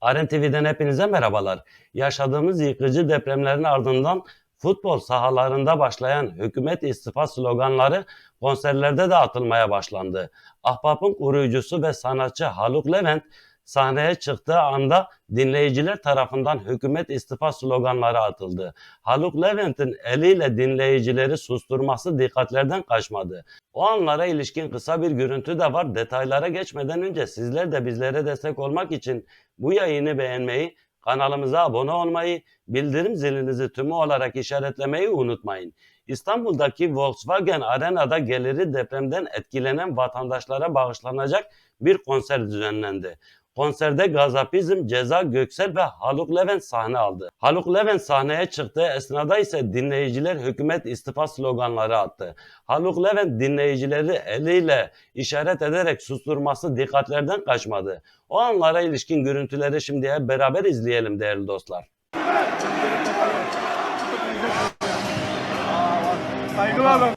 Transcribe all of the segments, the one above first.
Aren TV'den hepinize merhabalar. Yaşadığımız yıkıcı depremlerin ardından futbol sahalarında başlayan hükümet istifa sloganları konserlerde de atılmaya başlandı. Ahbap'ın koruyucusu ve sanatçı Haluk Levent sahneye çıktığı anda dinleyiciler tarafından hükümet istifa sloganları atıldı. Haluk Levent'in eliyle dinleyicileri susturması dikkatlerden kaçmadı. O anlara ilişkin kısa bir görüntü de var. Detaylara geçmeden önce sizler de bizlere destek olmak için bu yayını beğenmeyi, kanalımıza abone olmayı, bildirim zilinizi tümü olarak işaretlemeyi unutmayın. İstanbul'daki Volkswagen Arena'da geliri depremden etkilenen vatandaşlara bağışlanacak bir konser düzenlendi. Konserde Gazapizm, Ceza Göksel ve Haluk Levent sahne aldı. Haluk Levent sahneye çıktığı esnada ise dinleyiciler hükümet istifa sloganları attı. Haluk Levent dinleyicileri eliyle işaret ederek susturması dikkatlerden kaçmadı. O anlara ilişkin görüntüleri şimdi hep beraber izleyelim değerli dostlar. Saygılar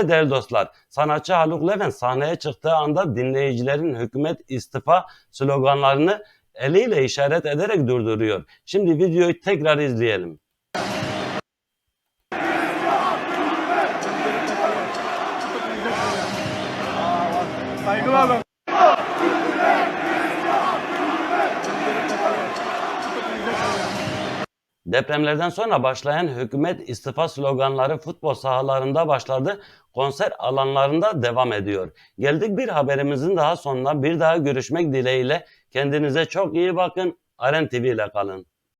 Ve değerli dostlar, sanatçı Haluk Levent sahneye çıktığı anda dinleyicilerin hükümet istifa sloganlarını eliyle işaret ederek durduruyor. Şimdi videoyu tekrar izleyelim. Saygılar Depremlerden sonra başlayan hükümet istifa sloganları futbol sahalarında başladı, konser alanlarında devam ediyor. Geldik bir haberimizin daha sonuna bir daha görüşmek dileğiyle kendinize çok iyi bakın. Aren TV ile kalın.